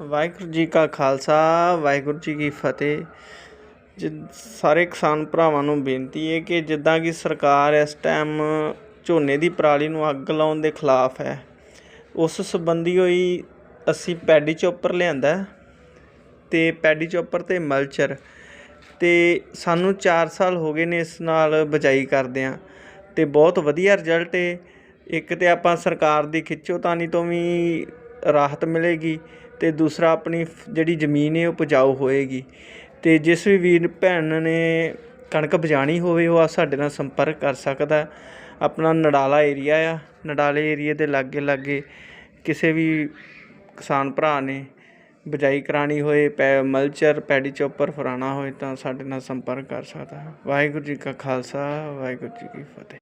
ਵਾਹਿਗੁਰੂ ਜੀ ਕਾ ਖਾਲਸਾ, ਵਾਹਿਗੁਰੂ ਜੀ ਕੀ ਫਤਿਹ। ਜਿ, ਸਾਰੇ ਕਿਸਾਨ ਭਰਾਵਾਂ ਨੂੰ ਬੇਨਤੀ ਹੈ ਕਿ ਜਿੱਦਾਂ ਕਿ ਸਰਕਾਰ ਇਸ ਟਾਈਮ ਝੋਨੇ ਦੀ ਪਰਾਲੀ ਨੂੰ ਅੱਗ ਲਾਉਣ ਦੇ ਖਿਲਾਫ ਹੈ, ਉਸ ਸੰਬੰਧੀ ਹੋਈ ਅਸੀਂ ਪੈਡੀ ਚੋਪਰ ਲਿਆਂਦਾ ਹੈ ਤੇ ਪੈਡੀ ਚੋਪਰ ਤੇ ਮਲਚਰ ਤੇ ਸਾਨੂੰ 4 ਸਾਲ ਹੋ ਗਏ ਨੇ ਇਸ ਨਾਲ ਬਜਾਈ ਕਰਦਿਆਂ ਤੇ ਬਹੁਤ ਵਧੀਆ ਰਿਜ਼ਲਟ ਏ। ਇੱਕ ਤੇ ਆਪਾਂ ਸਰਕਾਰ ਦੀ ਖਿੱਚੋਤਾਨੀ ਤੋਂ ਵੀ ਰਾਹਤ ਮਿਲੇਗੀ ਤੇ ਦੂਸਰਾ ਆਪਣੀ ਜਿਹੜੀ ਜ਼ਮੀਨ ਹੈ ਉਹ ਉਪਜਾਊ ਹੋਏਗੀ। ਤੇ ਜਿਸ ਵੀ ਵੀਰ ਭੈਣ ਨੇ ਕਣਕ ਬਜਾਣੀ ਹੋਵੇ, ਉਹ ਆ ਸਾਡੇ ਨਾਲ ਸੰਪਰਕ ਕਰ ਸਕਦਾ। ਆਪਣਾ ਨਡਾਲਾ ਏਰੀਆ ਆ। ਨਡਾਲੇ ਏਰੀਏ ਦੇ ਲਾਗੇ ਲਾਗੇ ਕਿਸੇ ਵੀ ਕਿਸਾਨ ਭਰਾ ਨੇ ਬਜਾਈ ਕਰਾਣੀ ਹੋਏ, ਪੈ, ਮਲਚਰ ਪੈਡੀ ਚੋਪਰ ਫਰਾਣਾ ਹੋਏ ਤਾਂ ਸਾਡੇ ਨਾਲ ਸੰਪਰਕ ਕਰ ਸਕਦਾ। ਹੈ ਵਾਹਿਗੁਰੂ ਜੀ ਕਾ ਖਾਲਸਾ, ਵਾਹਿਗੁਰੂ ਜੀ ਕੀ ਫਤਿਹ।